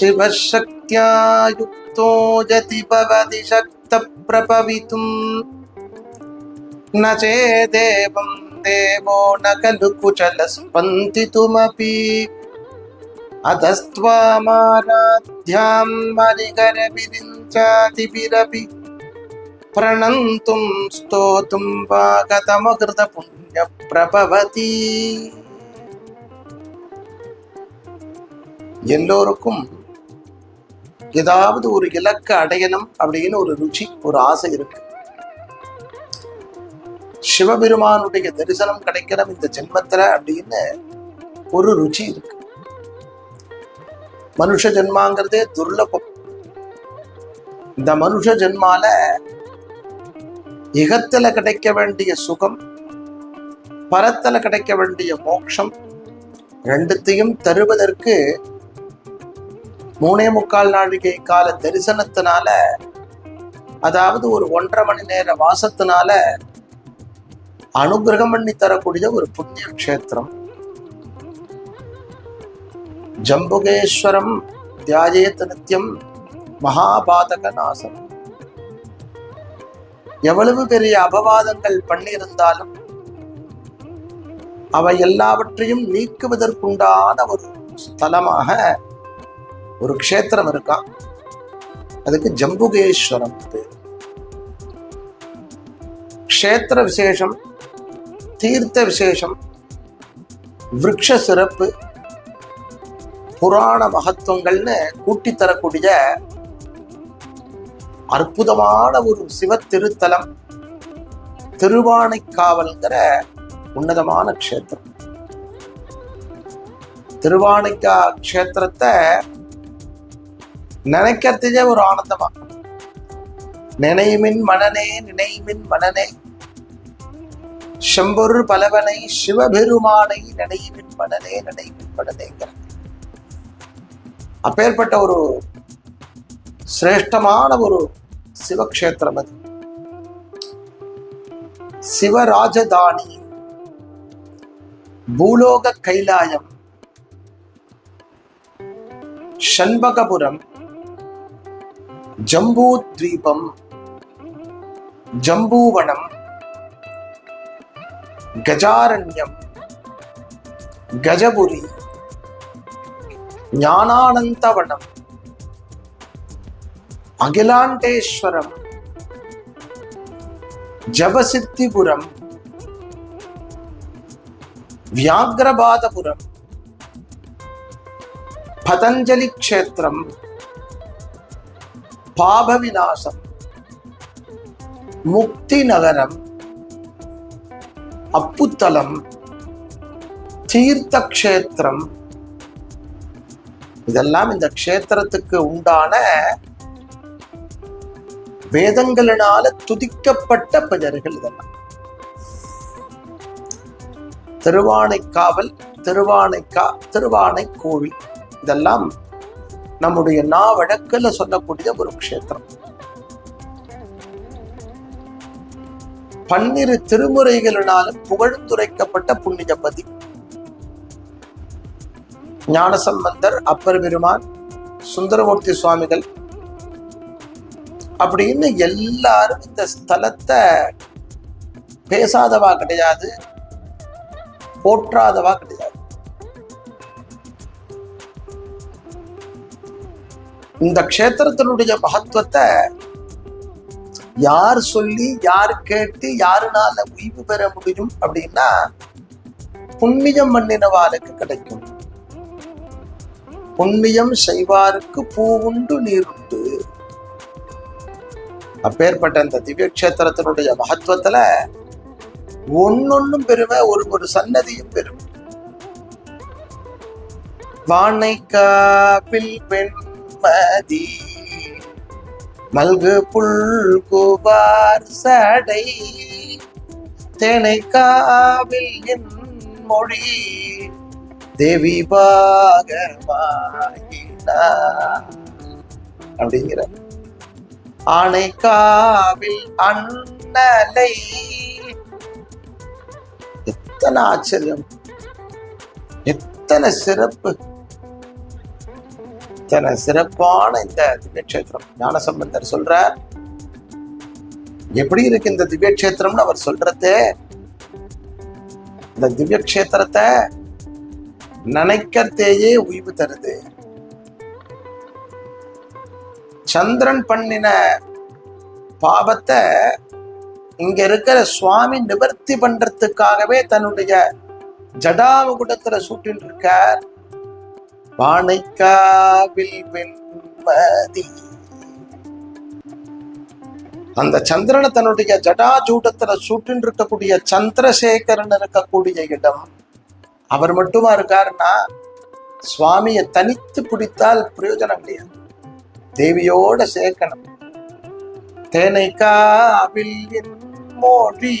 ശിവശക്യാ യുക്തോ ജതി ഭവതി ശക്തപ്രഭവിതും न चेदेवं देवो न खलु कुशलस्पन्दितुमपि अधस्त्वामाराध्यां मरिकरविरिञ्चातिभिरपि प्रणन्तुं स्तोतुं वा കഥമകൃതപുണ്യപ്രഭവതി എല്ലാവർക്കും ஏதாவது ஒரு இலக்க அடையணும் அப்படின்னு ஒரு ருச்சி ஒரு ஆசை இருக்கு. சிவபெருமானுடைய தரிசனம் கிடைக்கணும் இந்த ஜென்மத்துல அப்படின்னு ஒரு ருச்சி இருக்கு. மனுஷ ஜென்மாங்கிறதே துர்லபம். இந்த மனுஷ ஜென்மால இகத்துல கிடைக்க வேண்டிய சுகம் பரத்துல கிடைக்க வேண்டிய மோட்சம் ரெண்டுத்தையும் தருவதற்கு மூணே முக்கால் நாழிகை கால தரிசனத்தினால அதாவது ஒரு ஒன்றரை மணி நேர வாசத்தினால அனுகிரகம் பண்ணி தரக்கூடிய ஒரு புண்ணிய கஷேத்திரம். ஜம்புகேஸ்வரம் தியாஜேத் நித்தியம் மகாபாதக நாசம். எவ்வளவு பெரிய அபவாதங்கள் பண்ணியிருந்தாலும் அவை எல்லாவற்றையும் நீக்குவதற்குண்டான ஒரு ஸ்தலமாக ஒரு க்ஷேத்திரம் இருக்கான் அதுக்கு ஜம்புகேஸ்வரம் பேர். க்ஷேத்திர விசேஷம் தீர்த்த விசேஷம் விரக்ஷ சிறப்பு புராண மகத்துவங்கள்னு கூட்டி தரக்கூடிய அற்புதமான ஒரு சிவ திருத்தலம் திருவானைக்காவல்ங்கிற உன்னதமான க்ஷேத்திரம். திருவானைக்கா க்ஷேத்திரத்தை நினைக்கிறதுக்கே ஒரு ஆனந்தமா? நினைமின் மனநே நினைமின் மனநே. செம்பொரு பலவனை சிவபெருமானை நினைவின் மனநே நினைவின் மனநேங்கிற அப்பேற்பட்ட ஒரு சிரேஷ்டமான ஒரு சிவக்ஷேத்திரம் அது. சிவராஜதானி பூலோக கைலாயம் ஷண்பகபுரம் ஜம்பூத்வீபம் ஜம்பூவனம் கஜாரண்யம் கஜபுரி ஞானானந்தவனம் அகிலாண்டேஸ்வரம் ஜபசித்திபுரம் வியாகிரபாதபுரம் பதஞ்சலி க்ஷேத்திரம் பாபவிநாசம். முக்தி நகரம் அப்புத்தலம் தீர்த்த க்ஷேத்திரம் இதெல்லாம் இந்த க்ஷேத்திரத்துக்கு உண்டான வேதங்களினால துதிக்கப்பட்ட பெயர்கள் இதெல்லாம். திருவானைக்காவல் திருவானைக்கா திருவானை கோவில் இதெல்லாம் நம்முடைய நா வழக்கில் சொல்லக்கூடிய ஒரு க்ஷேத்திரம். பன்னிரு திருமுறைகளினாலும் புகழ்ந்துரைக்கப்பட்ட புண்ணியபதி. ஞானசம்பந்தர் அப்பர் பெருமான் சுந்தரமூர்த்தி சுவாமிகள். அப்படின்னு எல்லாரும் இந்த ஸ்தலத்தை பேசாதவா கிடையாது போற்றாதவா கிடையாது. இந்த க்ஷேத்திரத்தினுடைய மகத்துவத்தை யார் சொல்லி யார் கேட்டு யாருனால உய்வு பெற முடியும் அப்படின்னா புண்ணியம் மண்ணினவாளுக்கு கிடைக்கும். புண்ணியம் செய்வாருக்கு பூவுண்டு நீருண்டு அப்பேற்பட்ட இந்த திவ்ய கஷேத்திரத்தினுடைய மகத்துவத்துல ஒன்னொன்னும் பெருமை ஒரு ஒரு சன்னதியும் பெருமை வானைக்காப்பில் பெண்மதி மல்கு புல் குவார் சடை. தேனைக்காவில் என் மொழி. தேவி பாகமாயினா அப்படிங்கிற. ஆனைக்காவில் அண்ணலை. எத்தனை ஆச்சரியம். எத்தனை சிறப்பு. இத்தனை சிறப்பான இந்த திவ்யக்ஷேத்திரம். ஞானசம்பந்தர் சொல்ற எப்படி இருக்கு இந்த திவ்யக்ஷேத்திரம்னு அவர் சொல்றது? இந்த திவ்யக்ஷேத்திரத்தை நினைக்கிறதேயே உய்வு தருது. சந்திரன் பண்ணின பாவத்தை இங்க இருக்கிற சுவாமி நிவர்த்தி பண்றதுக்காகவே தன்னுடைய ஜடாவகுடத்துல சூட்டின்னு இருக்கார் பானைக்காவில் வெண்மதி. அந்த சந்திரனை தன்னுடைய ஜடாஜூடத்துல சுட்டின் இருக்கக்கூடிய சந்திரசேகரன் இருக்கக்கூடிய இடம். அவர் மட்டுமா இருக்காருன்னா சுவாமியை தனித்து பிடித்தால் பிரயோஜனம் கிடையாது தேவியோட சேர்க்கணும். தேனைக்காவில் என் மொழி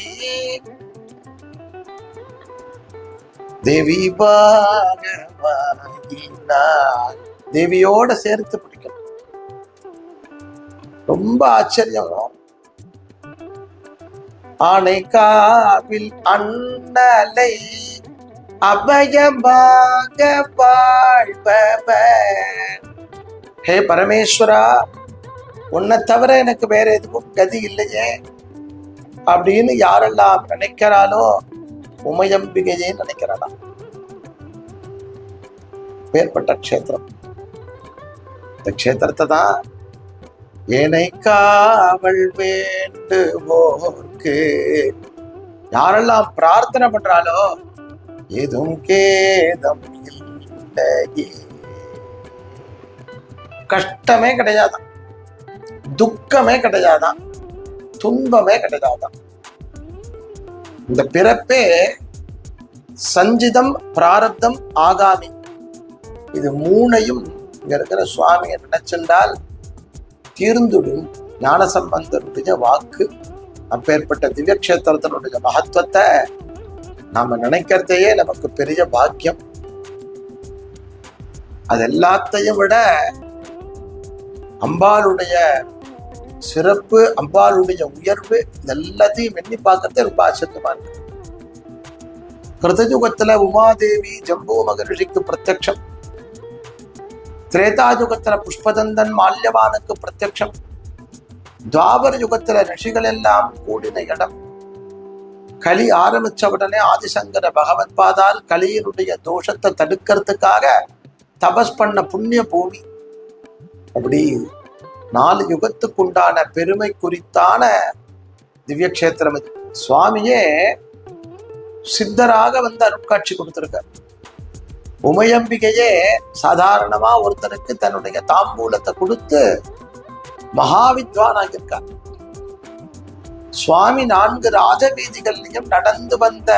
தேவி பாக தேவியோட சேர்த்து பிடிக்கணும். ரொம்ப ஆச்சரியம் ஆனை காவில் அண்ணலை அபயமாக வாழ்பவர் ஹே பரமேஸ்வரா உன்னை தவிர எனக்கு வேற எதுவும் கதி இல்லையே. அப்படின்னு யாரெல்லாம் நினைக்கிறாளோ உமையம்பிகையே நினைக்கிறாளாம் அப்பேற்பட்ட க்ஷேத்திரம். இந்த க்ஷேத்திரத்தை தான் ஏனை காவல் வேண்டுவோர்க்கு. யாரெல்லாம் பிரார்த்தனை பண்றாலோ எதுவும் கேதம் இல்லையே. கஷ்டமே கிடையாதான் துக்கமே கிடையாதான் துன்பமே கிடையாதான் இந்த பிறப்பே சஞ்சிதம் பிராரப்தம் ஆகாமி. இது மூணையும் இங்க இருக்கிற சுவாமியை நினைச்சென்றால் தீர்ந்துடும். ஞானசம்பந்தருடைய வாக்கு அப்பேற்பட்ட திவ்யக்ஷேத்திரத்தினுடைய மகத்துவத்தை நாம நினைக்கிறதையே நமக்கு பெரிய பாக்கியம். அது எல்லாத்தையும் விட அம்பாளுடைய சிறப்பு அம்பாளுடைய உயர்வு இது எல்லாத்தையும் எண்ணி பார்க்கறதே ரொம்ப ஆச்சரியமா இருக்கு. கிருதயுகத்துல உமாதேவி ஜம்பு மகரிஷிக்கு பிரத்யட்சம் திரேதாயுகத்துல புஷ்பதந்தன் மால்யவானுக்கு பிரத்யக்ஷம் துவாபர யுகத்துல ரிஷிகள் எல்லாம் கூடின இடம் கலி ஆரம்பிச்ச உடனே ஆதிசங்கர பகவத் பாதால் கலியினுடைய தோஷத்தை தடுக்கிறதுக்காக தபஸ் பண்ண புண்ணிய பூமி அப்படி நாலு யுகத்துக்குண்டான பெருமை குறித்தான திவ்யக்ஷேத்திரம் இது சுவாமியே சித்தராக வந்து அருட்காட்சி கொடுத்துருக்கார் உமையம்பிகையே சாதாரணமா ஒருத்தருக்கு தன்னுடைய தாம்பூலத்தை கொடுத்து மகாவித்வான் ஆகியிருக்கார் சுவாமி நான்கு ராஜ வீதிகள்லையும் நடந்து வந்த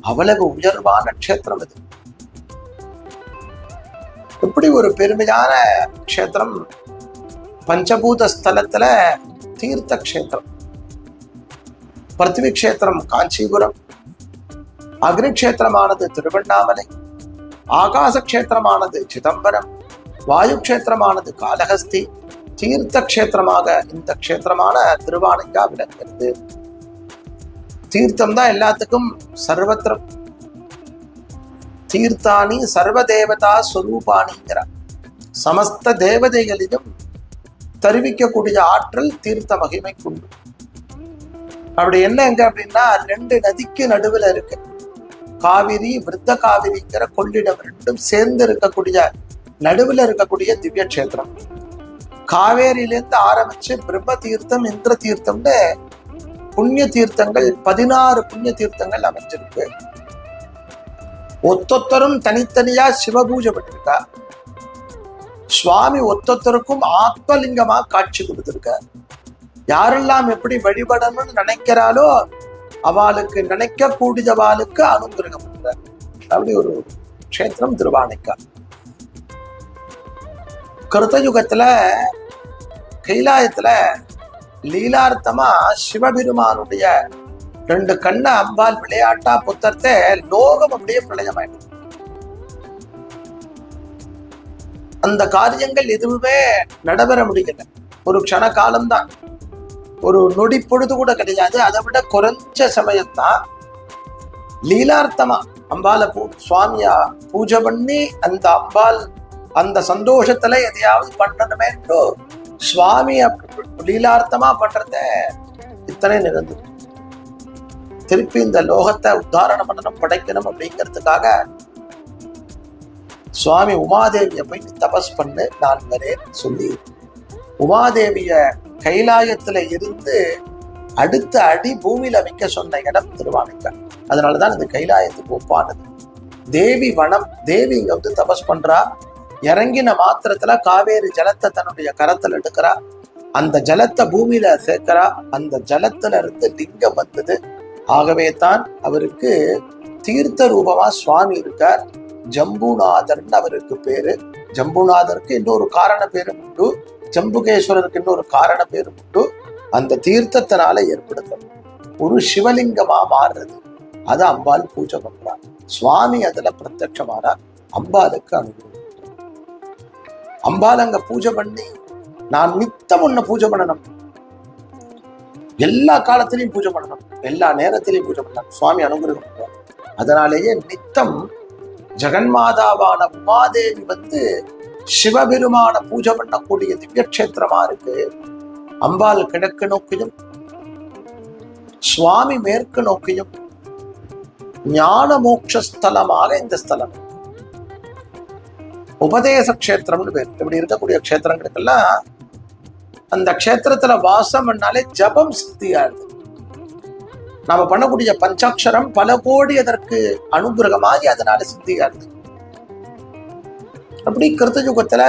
அவ்வளவு உயர்வான க்ஷேத்திரம் இது. இப்படி ஒரு பெருமையான க்ஷேத்திரம் பஞ்சபூத ஸ்தலத்துல தீர்த்த க்ஷேத்திரம். பிருத்திவி க்ஷேத்திரம் காஞ்சிபுரம் அக்னிக்ஷேத்திரமானது திருவண்ணாமலை ஆகாச கஷேத்திரமானது சிதம்பரம் வாயு கஷேத்திரமானது காலஹஸ்தி தீர்த்த கஷேத்திரமாக இந்த கஷேத்திரமான திருவானைக்கா விளங்குகிறது தீர்த்தம் தான் எல்லாத்துக்கும் சர்வத்திரம். தீர்த்தானி சர்வதேவதா ஸ்வரூபானிங்கிறார் சமஸ்த தேவதைகளிலும் தருவிக்கக்கூடிய ஆற்றல் தீர்த்த மகிமைக்குண்டு. அப்படி என்ன எங்க அப்படின்னா ரெண்டு நதிக்கு நடுவுல இருக்கு. காவிரி விருத்த காவிரிங்கிற கொள்ளிடம் ரெண்டும் சேர்ந்து இருக்கக்கூடிய நடுவுல இருக்கக்கூடிய திவ்ய கஷேத்திரம். காவேரியிலேருந்து ஆரம்பிச்சு பிரம்ம தீர்த்தம் இந்திர தீர்த்தம்னு புண்ணிய தீர்த்தங்கள் பதினாறு புண்ணிய தீர்த்தங்கள் அமைஞ்சிருக்கு. ஒத்தொத்தரும் தனித்தனியா சிவபூஜை பண்ணிருக்கா. சுவாமி ஒத்தொத்தருக்கும் ஆத்மலிங்கமா காட்சி கொடுத்திருக்க யாரெல்லாம் எப்படி வழிபடணும்னு நினைக்கிறாளோ அவளுக்கு நினைக்க கூடியவாளுக்கு அனுகிரகம் அப்படி ஒரு க்ஷேத்திரம் திருவானைக்கா. கிருத்தயுகத்துல கைலாயத்துல லீலார்த்தமா சிவபெருமானுடைய ரெண்டு கண்ண அம்பால் விளையாட்டா புத்தர்த்த லோகம் அப்படியே பிரளயமாயிடும் அந்த காரியங்கள் எதுவுமே நடைபெற முடியல. ஒரு க்ஷண காலம்தான் ஒரு நொடி பொழுது கூட கிடையாது. அதை விட குறைஞ்ச சமயம்தான் லீலார்த்தமா அம்பாலை பூ சுவாமியா பூஜை பண்ணி அந்த அம்பாள் அந்த சந்தோஷத்துல எதையாவது பண்ணணுமே சுவாமி அப்படி லீலார்த்தமா பண்றத இத்தனை நிகழ்ந்து திருப்பி இந்த லோகத்தை உத்தாரணம் பண்ணணும் படைக்கணும் அப்படிங்கிறதுக்காக சுவாமி உமாதேவியை போய் தபஸ் பண்ணு நான் வரேன் சொல்லி உமாதேவிய கைலாயத்துல இருந்து அடுத்த அடி பூமியில வைக்க சொன்ன இடம் திருவானைக்கால். அதனாலதான் இந்த கைலாயத்துக்கு ஒப்பானது தேவி வனம் தேவி இங்க வந்து தபஸ் பண்றா. இறங்கின மாத்திரத்துல காவேரி ஜலத்தை தன்னுடைய கரத்துல எடுக்கிறா. அந்த ஜலத்தை பூமியில சேர்க்கிறா. அந்த ஜலத்துல இருந்து லிங்கம் வந்தது. ஆகவே தான் அவருக்கு தீர்த்த ரூபமா சுவாமி இருக்கார். ஜம்புநாதர்னு அவருக்கு பேரு. ஜம்புநாதருக்கு இன்னொரு காரண பேரும் உண்டு. ஜம்புகேஸ்வரருக்கு இன்னொரு காரண பேர் உண்டு. அந்த தீர்த்தத்தினால ஏற்படுத்தும் ஒரு சிவலிங்கமா மாறுறது. அது அம்பாள் பூஜை பண்றார் சுவாமி அதுல பிரத்யட்சமானார் அம்பாளுக்கு அனுகிரகம். அம்பாள் அங்க பூஜை பண்ணி நான் நித்தம் உன்னை பூஜை பண்ணணும். எல்லா காலத்திலையும் பூஜை பண்ணணும். எல்லா நேரத்திலையும் பூஜை பண்ணணும். சுவாமி அனுகிரகம் பண்ணுவார் அதனாலேயே நித்தம் ஜெகன்மாதாவான உமாதேவி வந்து சிவபெருமான பூஜை பண்ணக்கூடிய திவ்யக்ஷேத்திரமா இருக்கு. அம்பாள் கிழக்கு நோக்கியும் சுவாமி மேற்கு நோக்கியும் ஞான மோட்சஸ்தலமாக இந்த ஸ்தலம் உபதேச கஷேத்திரம்னு பேர். இப்படி இருக்கக்கூடிய கஷேத்திரங்களுக்கெல்லாம் அந்த க்ஷேத்திரத்துல வாசம் பண்ணாலே ஜபம் சித்தியாடுது நாம பண்ணக்கூடிய பஞ்சாட்சரம் பல கோடி அதற்கு அனுகிரகமாகி அதனால சித்தியா இருக்கு. அப்படி கிருத்த யுகத்துல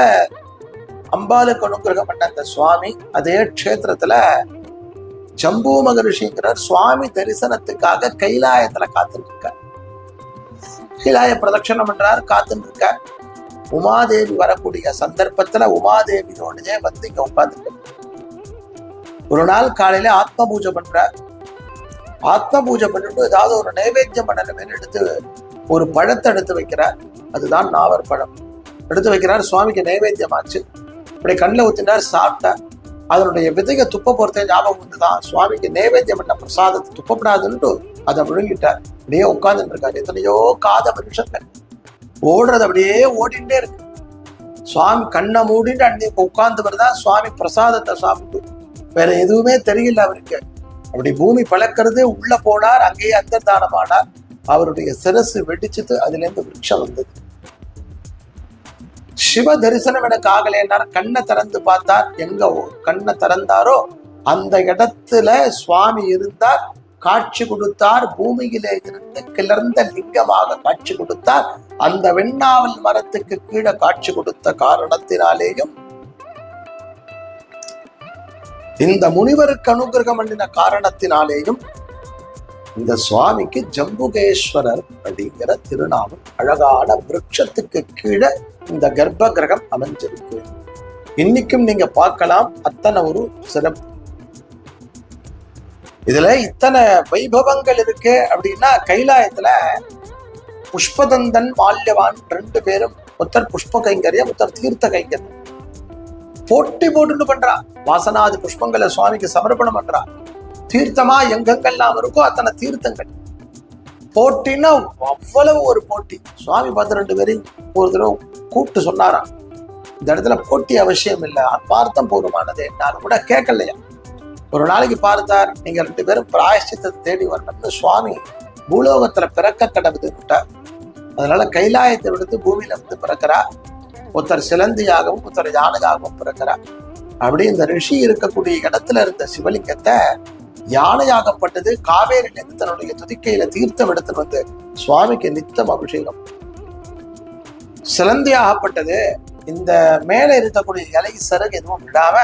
அம்பாளுக்கு அனுகிரகம் பண்ண அந்த சுவாமி அதே க்ஷேத்திரத்துல ஜம்பு மகரிஷிங்கிறார். சுவாமி தரிசனத்துக்காக கைலாயத்துல காத்துட்டு இருக்கார் கைலாய பிரதட்சணம் பண்றார் காத்துட்டு இருக்கார் உமாதேவி வரக்கூடிய சந்தர்ப்பத்துல உமாதேவியோடய வந்து இங்க உட்கார்ந்துட்டு. ஒரு நாள் காலையில ஆத்ம பூஜை பண்றார். ஆத்ம பூஜை பண்ணிட்டு ஏதாவது ஒரு நைவேத்தியம் பண்ணணுமே எடுத்து ஒரு பழத்தை எடுத்து வைக்கிறார். அதுதான் நாவர் பழம் எடுத்து வைக்கிறார். சுவாமிக்கு நைவேத்தியமாச்சு. இப்படி கண்ணில் ஊற்றினார் சாப்பிட்டார். அதனுடைய விதையை துப்ப பொறுத்த ஞாபகம் வந்துதான். சுவாமிக்கு நைவேத்தியம் பண்ண பிரசாதத்தை துப்பப்படாதுன்ட்டு அதை விழுங்கிட்டார் அப்படியே உட்கார்ந்துட்டு இருக்காரு. எத்தனையோ காத மனுஷங்க ஓடுறது அப்படியே ஓடிட்டே இருக்கு. சுவாமி கண்ணை மூடிட்டு அன்னைக்கு உட்கார்ந்து தான் சுவாமி பிரசாதத்தை சாப்பிட்டு. வேற எதுவுமே தெரியல அவருக்கு. அப்படி பூமி பழக்கிறது உள்ள போனார் அங்கேயே அந்தர்தானமானார். அவருடைய சிரசு வெடிச்சது அதுலேருந்து விருட்சம் வந்தது. சிவ தரிசனம் எனக்கு ஆகலைன்னார் கண்ணை திறந்து பார்த்தார். எங்க கண்ணை திறந்தாரோ? அந்த இடத்துல சுவாமி இருந்தார். காட்சி கொடுத்தார். பூமியிலே இருந்து கிளர்ந்த லிங்கமாக காட்சி கொடுத்தார். அந்த வெண்ணாவல் மரத்துக்கு கீழே காட்சி கொடுத்த காரணத்தினாலேயும் இந்த முனிவருக்கு அனுகிரகம் பண்ணின காரணத்தினாலேயும் இந்த சுவாமிக்கு ஜம்புகேஸ்வரர் அப்படிங்கிற திருநாமம் அழகான விரட்சத்துக்கு கீழே இந்த கர்ப்ப கிரகம் அமைஞ்சிருக்கு. இன்னைக்கும் நீங்க பார்க்கலாம் அத்தனை ஒரு சிறப்பு. இதுல இத்தனை வைபவங்கள் இருக்கு அப்படின்னா கைலாயத்துல புஷ்பதந்தன் மால்யவான் ரெண்டு பேரும் ஒருத்தர் புஷ்ப கைங்கரியம் ஒருத்தர் தீர்த்த கைங்கரியம் போட்டி போட்டுன்னு பண்றா. வாசனாதி புஷ்பங்களை சுவாமிக்கு சமர்ப்பணம் பண்றா. தீர்த்தமா எங்கெங்கெல்லாம் இருக்கோ அத்தனை தீர்த்தங்கள். போட்டின்னா அவ்வளவு ஒரு போட்டி. சுவாமி பார்த்து ரெண்டு பேரையும் ஒரு தடவை கூப்பிட்டு சொன்னாராம். இந்த இடத்துல போட்டி அவசியம் இல்லை. பார்த்தம் போதுமானது என்னாலும் கூட கேட்கலையா? ஒரு நாளைக்கு பார்த்தார் நீங்க ரெண்டு பேரும் பிராயஷ்சித்தத்தை தேடி வரணும்னு சுவாமி பூலோகத்துல பிறக்க கடவுது விட்டார். அதனால கைலாயத்தை விடுத்து பூமியில வந்து பிறக்கிறா ஒருத்தர் சிலந்தியாகவும் ஒருத்தர் யானையாகவும் பிறக்கிறா அப்படி இந்த ரிஷி இருக்கக்கூடிய இடத்துல இருந்த சிவலிங்கத்தை யானையாகப்பட்டது. காவேரியிலிருந்து தன்னுடைய துதிக்கையில தீர்த்தம் எடுத்துட்டு வந்து சுவாமிக்கு நித்தம் அபிஷேகம். சிலந்தியாகப்பட்டது இந்த மேல இருக்கக்கூடிய இலை சருகு எதுவும் விடாம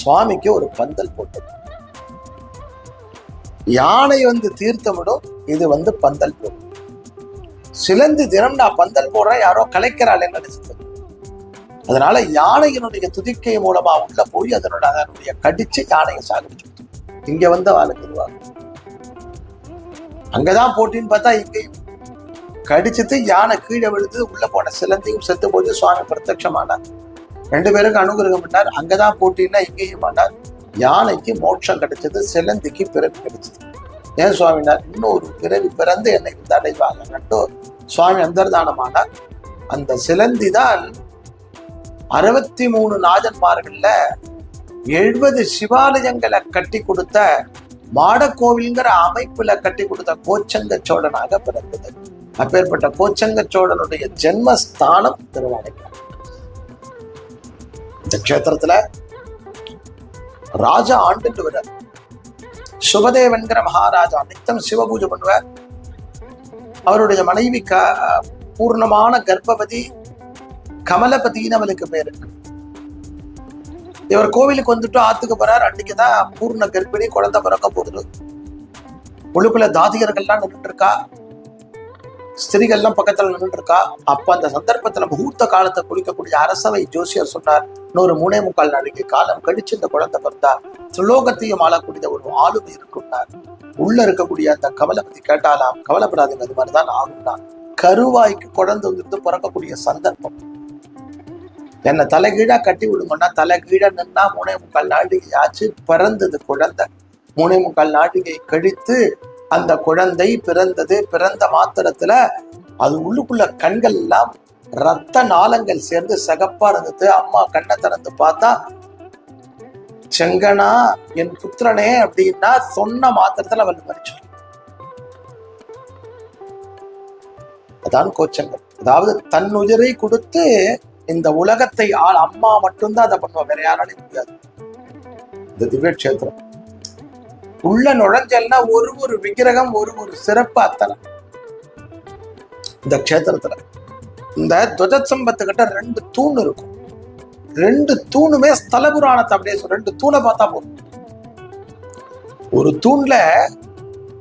சுவாமிக்கு ஒரு பந்தல் போட்டது. யானை வந்து தீர்த்தமிடும் இது வந்து பந்தல் போடும். சிலந்து தினம் நான் பந்தல் போடுறேன் யாரோ கலைக்கிறாள் நினைச்சது அதனால யானையினுடைய துதிக்கை மூலமா உள்ள போய் அதனோட அதனுடைய கடிச்சு யானையை சாகடிச்சு இங்க வந்து வாழ்ந்துருவாங்க அங்கதான் போட்டின்னு பார்த்தா இங்கேயும் கடிச்சிட்டு யானை கீழே விழுந்து உள்ள போன சிலந்தியும் செத்து போது சுவாமி பிரத்யட்சமானார் ரெண்டு பேருக்கு அனுகிரகம் பண்ணார். அங்கதான் போட்டின்னா இங்கேயும் ஆனார். யானைக்கு மோட்சம் கிடைச்சது சிலந்திக்கு பிறவி கிடைச்சது. ஏன் சுவாமினார்? இன்னொரு பிறவி பிறந்து என்னை வந்து அடைவாங்க சுவாமி அந்தர்தானமானார் அந்த சிலந்தி தான் அறுபத்தி மூணு நாஜன்மார்கள்ல எழுபது சிவாலயங்களை கட்டி கொடுத்த மாடக்கோவில்ங்கிற அமைப்புல கட்டி கொடுத்த கோச்சங்க சோழனாக பிறந்தது. அப்பேற்பட்ட கோச்சங்க சோழனுடைய ஜென்மஸ்தானம் திருவானைக்கால் இந்த கஷேத்திரத்துல ராஜா ஆண்டுட்டு வர சுபதேவன்கிற மகாராஜா நித்தம் சிவபூஜை பண்ணுவார். அவருடைய மனைவி க பூர்ணமான கர்ப்பவதி கமலபதினு அவளுக்கு பேரு இவர் கோவிலுக்கு வந்துட்டு ஆத்துக்கு போறார். அன்னைக்கு தான் பூர்ண கர்ப்பிணி குழந்தை பிறக்க போகுது. ஒழுக்குல தாதிகர்கள்லாம் நின்றுட்டு இருக்கா? ஸ்திரிகள்லாம் பக்கத்துல நின்றுட்டு இருக்கா? அப்ப அந்த சந்தர்ப்பத்துல முகூர்த்த காலத்தை குளிக்கக்கூடிய அரசவை ஜோசியர் சொன்னார் இன்னொரு மூணே முக்கால் நாளைக்கு காலம் கழிச்சு இந்த குழந்தை பிறந்தா சுலோகத்தையும் ஆளக்கூடிய ஒரு ஆளுமை இருக்குன்னார் உள்ள இருக்கக்கூடிய அந்த கவலைப்பத்தி கேட்டாலாம் கவலைப்படாதீங்க அது மாதிரிதான் ஆகும்னா கருவாய்க்கு குழந்தை வந்துட்டு பிறக்கக்கூடிய சந்தர்ப்பம். என்னை தலைகீழா கட்டி விடுங்கன்னா தலைகீழா நின்னா மூணே முக்கால் நாடிகை ஆச்சு பிறந்தது குழந்தை. மூணே முக்கால் நாடிகை கழித்து அந்த குழந்தை பிறந்தது பிறந்த மாத்திரத்துல அது உள்ளுக்குள்ள கண்கள் எல்லாம் ரத்த நாளங்கள் சேர்ந்து சகப்பா இருந்தது. அம்மா கண்ணை திறந்து பார்த்தா செங்கனா என் புத்திரனே அப்படின்னா சொன்ன மாத்திரத்துல அவள் மறிச்சு அதான் கோச்சங்கள். அதாவது தன் உயிரை கொடுத்து இந்த உலகத்தை ஆள் அம்மா மட்டும்தான் அதை பண்ணுவா. வேற யாராலையும் முடியாது. இந்த திவ்ய கஷேத்திரம். உள்ள நுழைஞ்சல்னா ஒரு ஒரு விக்கிரகம் ஒரு ஒரு சிறப்பு அத்தனை. இந்த க்ஷேத்திரத்துல. இந்த துவஜசம்பத்துக்கிட்ட ரெண்டு தூண் இருக்கும். ரெண்டு தூணுமே ஸ்தல புராணத்தை அப்படியே சொல்ல ரெண்டு தூணை பார்த்தா போதும். ஒரு தூண்ல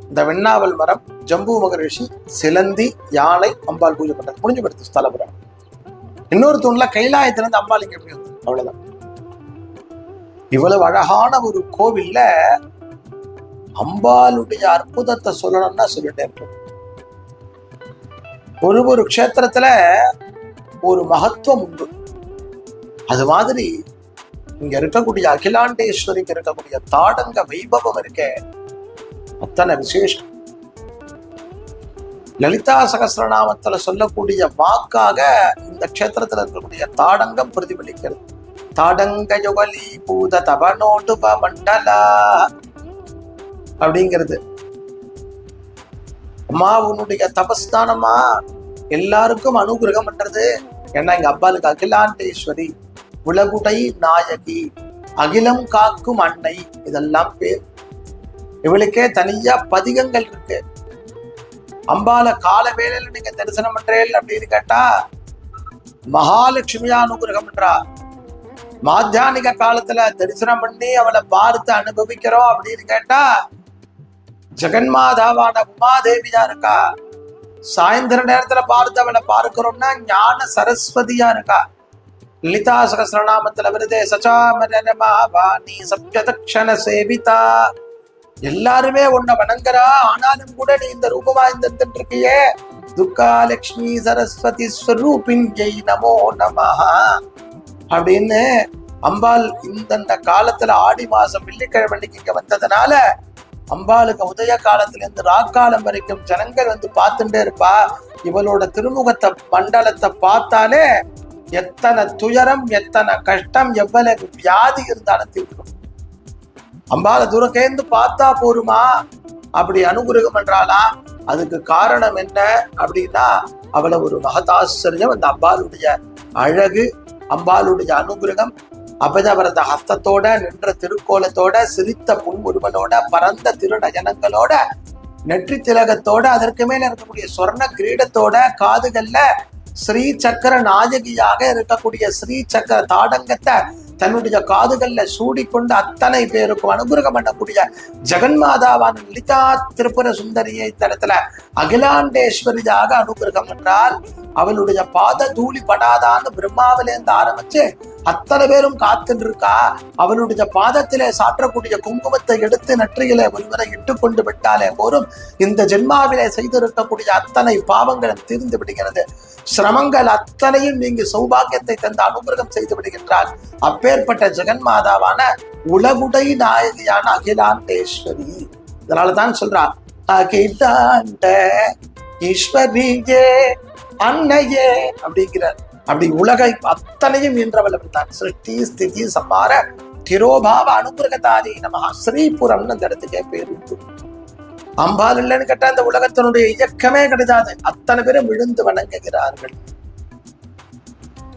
இந்த வெண்ணாவல் மரம் ஜம்பு மகரிஷி சிலந்தி யானை அம்பாள் பூஜை பண்றது முடிஞ்சு படுத்து ஸ்தல புராணம் இன்னொரு தூண்ல கைலாயத்திலிருந்து அம்பாளுக்கு எப்படி வந்து? அவ்வளவுதான். இவ்வளவு அழகான ஒரு கோவில்ல அம்பாளுடைய அற்புதத்தை சொல்லணும்னா சொல்லிட்டே இருக்கும் ஒரு ஒரு க்ஷேத்திரத்துல ஒரு மகத்துவம் உண்டு. அது மாதிரி இங்க இருக்கக்கூடிய அகிலாண்டேஸ்வரிக்கு இருக்கக்கூடிய தாடங்க வைபவம் இருக்க. அத்தனை விசேஷம். லலிதா சகசிரநாமத்தில் சொல்லக்கூடிய வாக்காக இந்த க்ஷேத்திரத்துல இருக்கக்கூடிய தாடங்கம் பிரதிபலிக்கிறது. தாடங்க யுகலி பூத தபனோடுப மண்டலா அப்படிங்கிறது. அம்மா உன்னுடைய தபஸ்தானமா? எல்லாருக்கும் அனுகிரகம் பண்றது. ஏன்னா எங்க அப்பாளுக்கு அகிலாண்டேஸ்வரி உலகுடை நாயகி அகிலம் காக்கும் அன்னை இதெல்லாம் பேர். இவளுக்கே தனியா பதிகங்கள் இருக்கு. அம்பால கால வேலையில நீங்க தரிசனம் பண்றேன் அப்படின்னு கேட்டா மகாலட்சுமியா அனுகிரகம் பண்றா. மாத்தியானிக காலத்துல தரிசனம் பண்ணி அவளை பார்த்து அனுபவிக்கிறோம் அப்படின்னு கேட்டா ஜெகன்மாதாவான உமாதேவியா இருக்கா. சாயந்தர நேரத்துல பார்த்து அவளை பார்க்கிறோம்னா ஞான சரஸ்வதியா இருக்கா. லலிதா சகசிரநாமத்துல வருதே சச்சாமரமாவாணி சப்யதக்ஷண சேவிதா. எல்லாருமே உன்னை வணங்குறா. ஆனாலும் கூட நீ இந்த ரூபமா இந்த இருக்கியே துர்கா லக்ஷ்மி சரஸ்வதி ஸ்வரூபின் ஜெய் நமோ நமஹா. அப்படின்னு அம்பாள் இந்தந்த காலத்துல ஆடி மாசம் வெள்ளிக்கிழமைக்கு இங்க வந்ததுனால அம்பாளுக்கு உதய காலத்துல இருந்து ராக்காலம் வரைக்கும் ஜனங்கள் வந்து பார்த்துட்டே இருப்பா. இவளோட திருமுகத்தை மண்டலத்தை பார்த்தாலே எத்தனை துயரம் எத்தனை கஷ்டம் எவ்வளவு வியாதி இருந்தாலும் தீர்க்கும் அம்பால தூரக்கேந்து பார்த்தா போருமா? அப்படி அனுகிரகம் என்றாலாம் அதுக்கு காரணம் என்ன அப்படின்னா அவளை ஒரு மகதாச்சரியம் அந்த அம்பாளுடைய அழகு அம்பாளுடைய அனுகிரகம் அபஜவரத ஹஸ்தத்தோட நின்ற திருக்கோலத்தோட சிரித்த புன்முருவனோட பரந்த திருநயனங்களோட நெற்றி திலகத்தோட அதற்கு மேல இருக்கக்கூடிய சொர்ண கிரீடத்தோட காதுகள்ல ஸ்ரீ சக்கர நாயகியாக இருக்கக்கூடிய ஸ்ரீ சக்கர தாடங்கத்தை தன்னுடைய காதுகள்ல சூடிக்கொண்டு அத்தனை பேருக்கும் அனுகிரகம் பண்ணக்கூடிய ஜெகன்மாதாவான லலிதா திருப்புர சுந்தரியை தரத்துல அகிலாண்டேஸ்வரியாக அனுகிரகம் என்றால் அவளுடைய பாத தூளி படாதான்னு பிரம்மாவிலேருந்து ஆரம்பிச்சு அத்தனை பேரும் காத்துட்டு இருக்கா பாதத்திலே சாற்றக்கூடிய குங்குமத்தை எடுத்து நெற்றியிலே ஒருவரை இட்டுக்கொண்டு விட்டாலே போரும் இந்த ஜென்மாவிலே செய்திருக்கக்கூடிய அத்தனை பாவங்களும் தீர்ந்து விடுகிறது. சிரமங்கள் அத்தனையும் நீங்க சௌபாகியத்தை தந்து அனுகிரகம் செய்து விடுகின்றார். அப்பேற்பட்ட ஜெகன்மாதாவான உலகுடை நாயகியான அகிலாண்டேஸ்வரி. இதனாலதான் சொல்றா அகிலாண்ட ஈஸ்வரியே அன்னையே அப்படிங்கிறார். அப்படி உலகை அத்தனையும் ஈன்றவள் தான் சிருஷ்டி ஸ்திதி சம்பார திரோபாவ அனுகிரகதாதி நம ஸ்ரீபுரம்னு அந்த இடத்துக்கே பேர் உண்டு. அம்பாள் இல்லைன்னு கேட்டா அந்த உலகத்தினுடைய இயக்கமே கிடையாது. அத்தனை பேரும் விழுந்து வணங்குகிறார்கள்.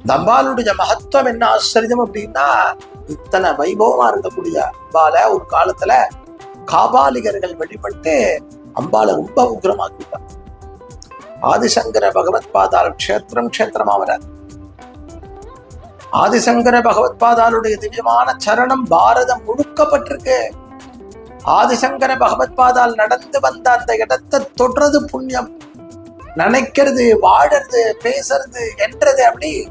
இந்த அம்பாளுடைய மகத்துவம் என்ன ஆச்சரியம் அப்படின்னா இத்தனை வைபவமா இருக்கக்கூடிய அம்பால ஒரு காலத்துல காபாலிகர்கள் வழிபட்டு அம்பாளை ரொம்ப உக்ரமாக்கிட்டான் ஆதிசங்கர பகவத் பாதால் க்ஷேத்திரம் க்ஷேத்திரமா வராது ஆதிசங்கர பகவத் பாதாளுடைய திவ்யமான சரணம் பாரதம் முழுக்கப்பட்டிருக்கு. ஆதிசங்கர பகவத் பாதால் நடந்து வந்த அந்த இடத்தை தொடுறது புண்ணியம். நினைக்கிறது வாழறது பேசுறது என்றது அப்படி.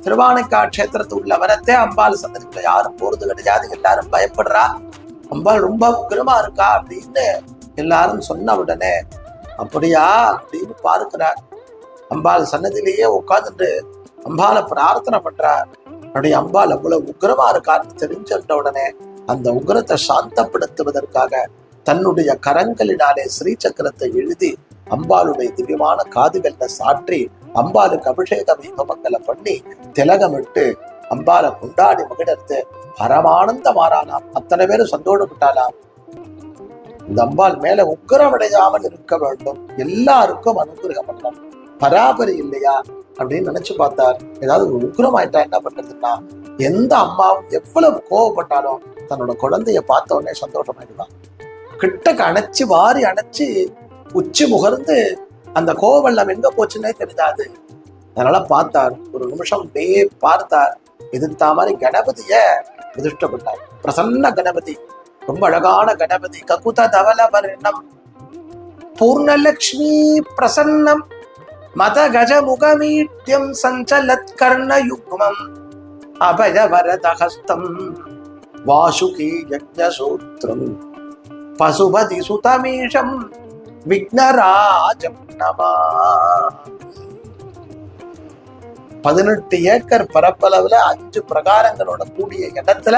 திருவானைக்கா கஷேத்திரத்து உள்ள வரத்தே அம்பாள் சன்னதிக்குள்ள யாரும் போறது கிடையாது. எல்லாரும் பயப்படுறா. அம்பாள் ரொம்ப உக்கிரமா இருக்கா அப்படின்னு எல்லாரும் சொன்ன உடனே அப்படியா? அப்படின்னு பார்க்கிறார். அம்பாள் சன்னதியிலேயே உட்காந்துட்டு அம்பால பிரார்த்தனை பண்றார். அப்படி அம்பாள் அவ்வளவு உக்கிரமா இருக்காருன்னு தெரிஞ்சிருந்த உடனே அந்த உக்ரத்தை சாந்தப்படுத்துவதற்காக தன்னுடைய கரங்களினாலே ஸ்ரீ சக்கரத்தை எழுதி அம்பாளுடைய திவ்யமான காதுகள்ல சாற்றி அம்பாளுக்கு அபிஷேக வைபவங்களை பண்ணி திலகமிட்டு அம்பாலை கொண்டாடி மகிழத்து பரமானந்தமாறானாம் அத்தனை பேரும் சந்தோஷப்பட்டாலாம். இந்த அம்பாள் மேல உக்கரமடையாமல் இருக்க வேண்டும். எல்லாருக்கும் அனுகிரகம் பண்ணணும். பராபரி இல்லையா? அப்படின்னு நினைச்சு பார்த்தார். ஏதாவது ஒரு என்ன பண்றதுன்னா எந்த அம்மாவும் எவ்வளவு கோவப்பட்டாலும் தன்னோட குழந்தைய பார்த்த உடனே சந்தோஷமாயிடுவான் கிட்டக்கு அணைச்சு வாரி அணைச்சு உச்சி முகர்ந்து அந்த கோவெல்லாம் எங்க போச்சுன்னே தெரியாது அதனால பார்த்தார். ஒரு நிமிஷம் அப்படியே பார்த்தார். எதிர்த்தா மாதிரி கணபதிய பிரதிஷ்டப்பட்டார் பிரசன்ன கணபதி. ரொம்ப அழகான கணபதி. ககுத தவல வர்ணம். பூர்ணலக்ஷ்மி பிரசன்னம். மத கஜ முகமீட்யம் சஞ்சலத் கர்ண யுக்மம் அபய வரதஹஸ்தம் வாசுகி யஜ்ஞசூத்ரம் பசுபதி சுதமீஷம் விக்னராஜம் நமா. பதினெட்டு ஏக்கர் பரப்பளவுல அஞ்சு பிரகாரங்களோட கூடிய இடத்துல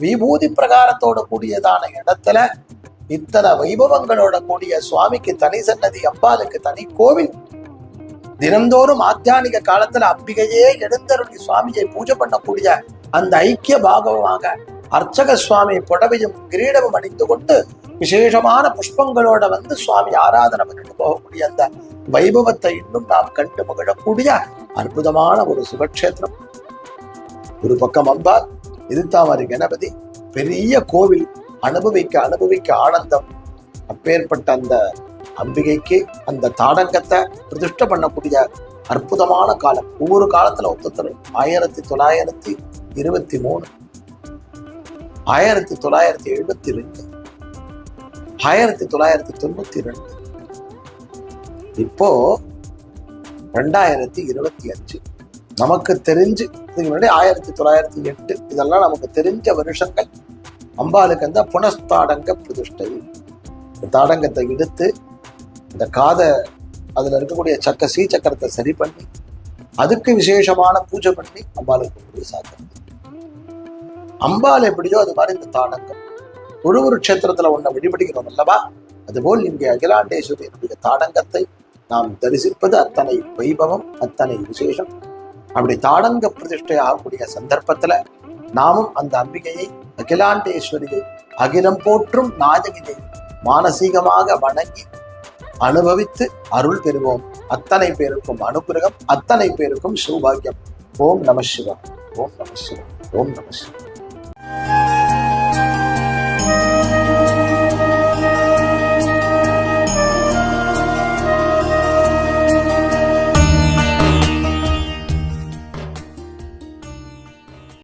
விபூதி பிரகாரத்தோட கூடியதான இடத்துல இத்தனை வைபவங்களோட கூடிய சுவாமிக்கு தனி சன்னதி அம்பாளுக்கு தனி கோவில் தினந்தோறும் ஆத்தியானிக காலத்துல அம்பிகையே எழுந்தருளி சுவாமியை பூஜை பண்ணக்கூடிய அந்த ஐக்கிய பாகவமாக அர்ச்சக சுவாமி புடவையும் கிரீடமும் அணிந்து கொண்டு விசேஷமான புஷ்பங்களோட வந்து சுவாமி ஆராதனை பண்ணிட்டு போகக்கூடிய அந்த வைபவத்தை இன்னும் நாம் கண்டு மகிழக்கூடிய அற்புதமான ஒரு சிவக்ஷேத்திரம். ஒரு பக்கம் அம்பாள் இருத்தாமரி கணபதி பெரிய கோவில் அனுபவிக்க அனுபவிக்க ஆனந்தம். அப்பேற்பட்ட அந்த அம்பிகைக்கு அந்த தாடங்கத்தை பிரதிஷ்டை பண்ணக்கூடிய அற்புதமான காலம். ஒவ்வொரு காலத்துல ஒத்துத்தர். ஆயிரத்தி தொள்ளாயிரத்தி இருபத்தி மூணு. ஆயிரத்தி தொள்ளாயிரத்தி எழுபத்தி ரெண்டு. ஆயிரத்தி தொள்ளாயிரத்தி தொண்ணூத்தி ரெண்டு. இப்போ ரெண்டாயிரத்தி இருபத்தி அஞ்சு. நமக்கு தெரிஞ்சு இதுக்கு முன்னாடி ஆயிரத்தி தொள்ளாயிரத்தி எட்டு. இதெல்லாம் நமக்கு தெரிஞ்ச வருஷங்கள். அம்பாளுக்கு அந்த புனஸ்தாடங்க பிரதிஷ்டை. இந்த தாடங்கத்தை எடுத்து இந்த காதை அதுல இருக்கக்கூடிய சக்க சீ சக்கரத்தை சரி பண்ணி அதுக்கு விசேஷமான பூஜை பண்ணி அம்பாளுக்கு கொண்டு போய் அம்பாள் எப்படியோ அது மாதிரி இந்த தாடங்கம் ஒரு ஒரு க்ஷேத்திரத்துல ஒன்றை வழிபடுகிறோம் அல்லவா? அதுபோல் இங்கே அகிலாண்டேஸ்வரியனுடைய தாடங்கத்தை நாம் தரிசிப்பது அத்தனை வைபவம் அத்தனை விசேஷம். அப்படி தாடங்க பிரதிஷ்டை ஆகக்கூடிய சந்தர்ப்பத்துல நாமும் அந்த அம்பிகையை அகிலாண்டேஸ்வரியை அகிலம் போற்றும் நாயகியை மானசீகமாக வணங்கி அனுபவித்து அருள் பெறுவோம். அத்தனை பேருக்கும் அனுகிரகம் அத்தனை பேருக்கும் சௌபாகியம் ஓம் நம சிவா ஓம் நம சிவா ஓம் நம சிவா